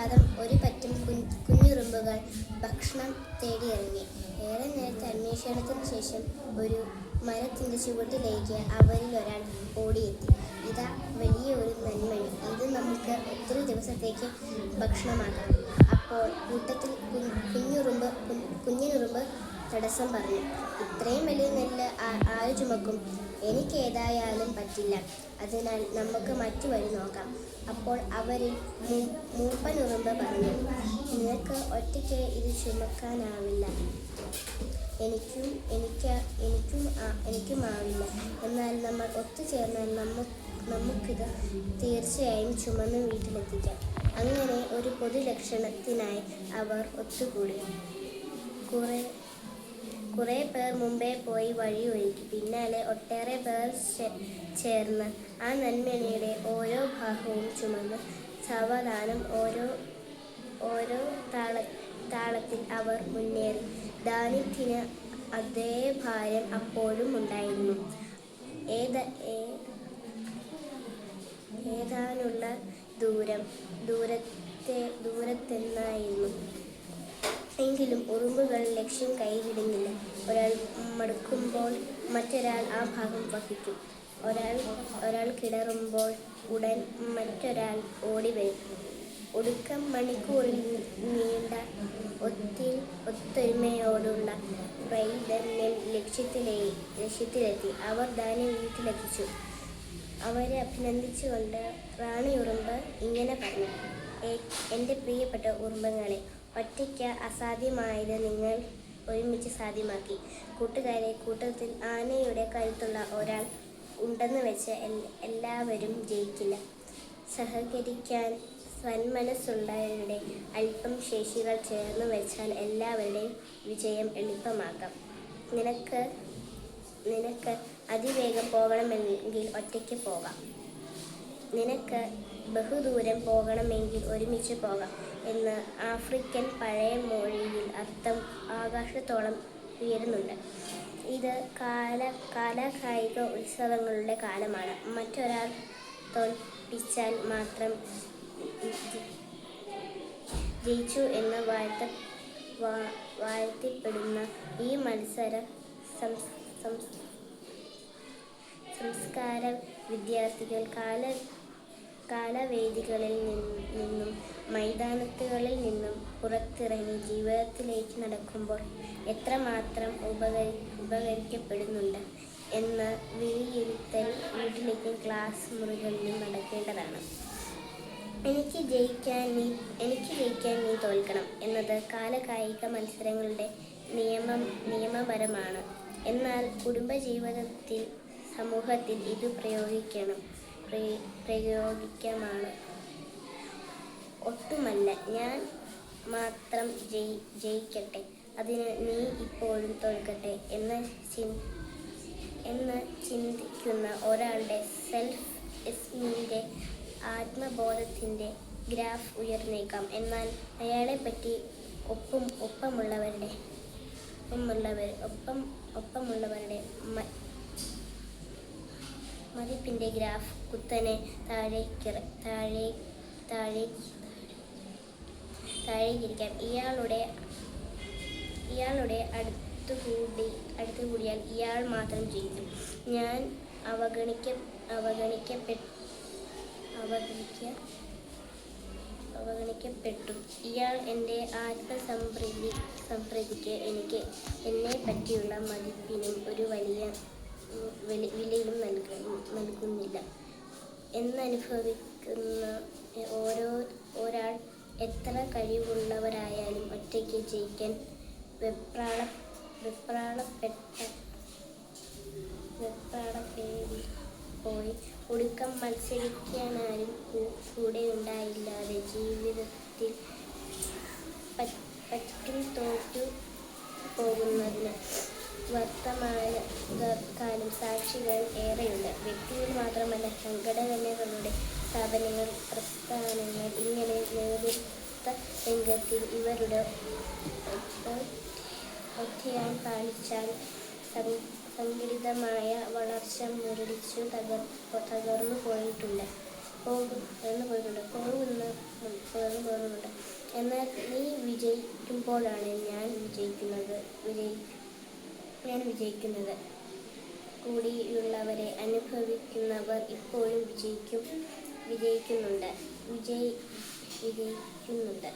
പ്രഭാതം ഒരു പറ്റും കുഞ്ഞ് കുഞ്ഞുറുമ്പുകൾ ഭക്ഷണം തേടിയിറങ്ങി. ഏറെ നേരത്തെ അന്വേഷണത്തിന് ശേഷം ഒരു മരത്തിന്റെ ചുവട്ടിലേക്ക് അവരിൽ ഒരാൾ ഓടിയെത്തി. ഇതാ വലിയ ഒരു നന്മണി. ഇത് നമുക്ക് ഒത്തിരി ദിവസത്തേക്ക് ഭക്ഷണമാക്കാം. അപ്പോൾ കൂട്ടത്തിൽ തടസ്സം പറഞ്ഞു. ഇത്രയും വലിയ നെല്ല് ആര് ചുമക്കും? എനിക്ക് ഏതായാലും പറ്റില്ല. അതിനാൽ നമുക്ക് മറ്റു വഴി നോക്കാം. അപ്പോൾ അവരിൽ മൂപ്പനുറുമ്പ് പറഞ്ഞു നിനക്ക് ഒറ്റയ്ക്ക് ഇത് ചുമക്കാനാവില്ല. എനിക്കും എനിക്ക് എനിക്കും എനിക്കും ആവില്ല എന്നാൽ നമ്മൾ ഒത്തുചേർന്നാൽ നമുക്ക് നമുക്കിത് തീർച്ചയായും ചുമന്ന് വീട്ടിലെത്തിക്കാം. അങ്ങനെ ഒരു പൊതുലക്ഷണത്തിനായി അവർ ഒത്തുകൂടി. കുറെ കുറെ പേർ മുമ്പേ പോയി വഴി ഒഴുകി പിന്നാലെ ഒട്ടേറെ പേർ ചേർന്ന് ആ നന്മണിയുടെ ഓരോ ഭാഗവും ചുമന്ന് സാവധാനം ഓരോ ഓരോ താള താളത്തിൽ അവർ മുന്നേറി. ദാനിത്തിന് അതേ ഭാരം അപ്പോഴും ഉണ്ടായിരുന്നു. ഏത ഏതാനുള്ള ദൂരം ദൂരത്തെ ദൂരത്തെന്നായിരുന്നു. എങ്കിലും ഉറുമ്പുകൾ ലക്ഷ്യം കൈവിടുന്നില്ല ഒരാൾ മടുക്കുമ്പോൾ മറ്റൊരാൾ ആ ഭാഗം വഹിക്കും. ഒരാൾ ഒരാൾ കിടറുമ്പോൾ ഉടൻ മറ്റൊരാൾ ഓടി വരും. ഒടുക്കം മണിക്കൂറിൽ നീണ്ട ഒത്തിൽ ഒത്തൊരുമയോടുള്ള വൈദന്യൻ ലക്ഷ്യത്തിലെ ലക്ഷ്യത്തിലെത്തി. അവർ ധാന്യം വീട്ടിലെത്തിച്ചു. അവരെ അഭിനന്ദിച്ചുകൊണ്ട് റാണി ഉറുമ്പ് ഇങ്ങനെ പറഞ്ഞു. "ഏ- എന്റെ പ്രിയപ്പെട്ട ഉറുമ്പങ്ങളെ ഒറ്റയ്ക്ക് അസാധ്യമായത് നിങ്ങൾ ഒരുമിച്ച് സാധ്യമാക്കി. കൂട്ടുകാരെ കൂട്ടത്തിൽ ആനയുടെ കരുത്തുള്ള ഒരാൾ ഉണ്ടെന്ന് വെച്ച് എല്ലാവരും ജയിക്കില്ല. സഹകരിക്കാൻ സന്മനസ്സുള്ളവരുടെ അല്പം ശേഷികൾ ചേർന്ന് വെച്ചാൽ എല്ലാവരുടെയും വിജയം എളുപ്പമാക്കാം. നിനക്ക് നിനക്ക് അതിവേഗം പോകണമെങ്കിൽ ഒറ്റയ്ക്ക് പോകാം. നിനക്ക് ബഹുദൂരം പോകണമെങ്കിൽ ഒരുമിച്ച് പോകാം എന്ന് ആഫ്രിക്കൻ പഴയ മൊഴിയിൽ അർത്ഥം ആകാശത്തോളം ഉയരുന്നുണ്ട്. ഇത് കാല കാലകായിക ഉത്സവങ്ങളുടെ കാലമാണ്. മറ്റൊരാൾ തോൽപ്പിച്ചാൽ മാത്രം ജയിച്ചു എന്ന് വാഴ്ത്ത വാഴ്ത്തിപ്പെടുന്ന ഈ മത്സരം സംസ് സംസ് സംസ്കാര വിദ്യാർത്ഥികൾ കാല കാലവേദികളിൽ നിന്നും മൈതാനത്തുകളിൽ നിന്നും പുറത്തിറങ്ങി ജീവിതത്തിലേക്ക് നടക്കുമ്പോൾ എത്രമാത്രം ഉപകരി ഉപകരിക്കപ്പെടുന്നുണ്ട് എന്ന വിലയിരുത്തൽ വീട്ടിലേക്കും ക്ലാസ് മുറികളിലും നടക്കേണ്ടതാണ്. എനിക്ക് ജയിക്കാൻ നീ എനിക്ക് ജയിക്കാൻ നീ തോൽക്കണം എന്നത് കാലകായിക മത്സരങ്ങളുടെ നിയമം നിയമപരമാണ്. എന്നാൽ കുടുംബജീവിതത്തിൽ സമൂഹത്തിൽ ഇത് പ്രയോഗിക്കണം. പ്രയോ- പ്രയോഗിക്കമാണ് ഒട്ടുമല്ല. ഞാൻ മാത്രം ജയി ജയിക്കട്ടെ. അതിന് നീ ഇപ്പോഴും തോൽക്കട്ടെ എന്ന് ചി എന്ന് ചിന്തിക്കുന്ന ഒരാളുടെ സെൽഫ് എസ്മിന്റെ ആത്മബോധത്തിന്റെ ഗ്രാഫ് ഉയർന്നേക്കാം. എന്നാൽ അയാളെ പറ്റി ഒപ്പം ഒപ്പമുള്ളവരുടെ ഒപ്പമുള്ളവർ ഒപ്പം ഒപ്പമുള്ളവരുടെ മതിപ്പിന്റെ ഗ്രാഫ് കുത്തനെ താഴേക്ക് താഴെ താഴെ താഴേക്കിരിക്കാം ഇയാളുടെ ഇയാളുടെ അടുത്തുകൂടി അടുത്തുകൂടിയാൽ ഇയാൾ മാത്രം ജയിക്കും. ഞാൻ അവഗണിക്ക അവഗണിക്കപ്പെട്ട അവഗണിക്ക അവഗണിക്കപ്പെട്ടു. ഇയാൾ എന്റെ ആത്മസംപ്രീതി സംപ്രീതിക്ക് എനിക്ക് എന്നെ പറ്റിയുള്ള മതിപ്പിനും ഒരു വലിയ വിലയും നൽകുന്നു നൽകുന്നില്ല. എന്നനുഭവിക്കുന്ന ഓരോ ഒരാൾ എത്ര കഴിവുള്ളവരായാലും ഒറ്റയ്ക്ക് ജയിക്കാൻ വെപ്രാള വെപ്രാളപ്പെട്ട വെപ്രാളപ്പേടി പോയി ഒടുക്കം മത്സരിക്കാനാരും കൂടെ ഉണ്ടായില്ലാതെ ജീവിതത്തിൽ പറ്റും തോറ്റു പോകുന്നതിന്. വർത്തമാന ഗ- കാലം സാക്ഷികൾ ഏറെയുണ്ട്. വ്യക്തികൾ മാത്രമല്ല സംഘടനകളുടെ സ്ഥാപനങ്ങൾ പ്രസ്ഥാനങ്ങൾ ഇങ്ങനെ നേതൃത്വ രംഗത്തിൽ ഇവരുടെ ഒറ്റയാൻ പാലിച്ചാൽ സംഘടിതമായ വളർച്ച മുരടിച്ചു തകർ തകർന്നു പോയിട്ടുണ്ട് പോകുന്നു പോയിട്ടുണ്ട് പോകുന്ന എന്ന് പോകുന്നുണ്ട് എന്നാൽ നീ വിജയിക്കുമ്പോഴാണ് ഞാൻ വിജയിക്കുന്നത് വിജയി ഞാൻ വിജയിക്കുന്നത്. കൂടിയുള്ളവരെ അനുഭവിക്കുന്നവർ ഇപ്പോഴും വിജയിക്കും വിജയിക്കുന്നുണ്ട് വിജയി വിജയിക്കുന്നുണ്ട്.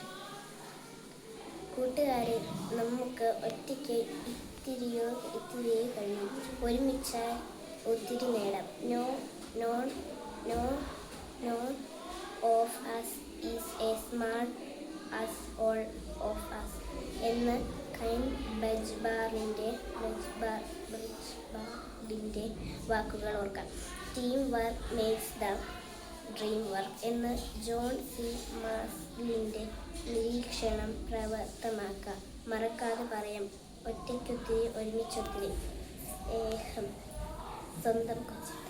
കൂട്ടുകാരെ നമുക്ക് ഒറ്റയ്ക്ക് ഇത്തിരിയോ ഇത്തിരിയേ കഴിയും. ഒരുമിച്ചാൽ ഒത്തിരി നേടാം no none no no of us is a smart as all of us എന്ന് കൈൻ ബജ്ബാറിന്റെ ബജ്ബാർ വാക്കുകൾ ഓർക്കാം. Team work makes the dream work എന്ന് ജോൺ സി. മാസ്ലിന്റെ നിരീക്ഷണം പ്രവർത്തമാക്കാം. മറക്കാതെ പറയാം. ഒറ്റയ്ക്കൊത്തിരി ഒരുമിച്ചൊത്തിരി സ്വന്തം കൊച്ചു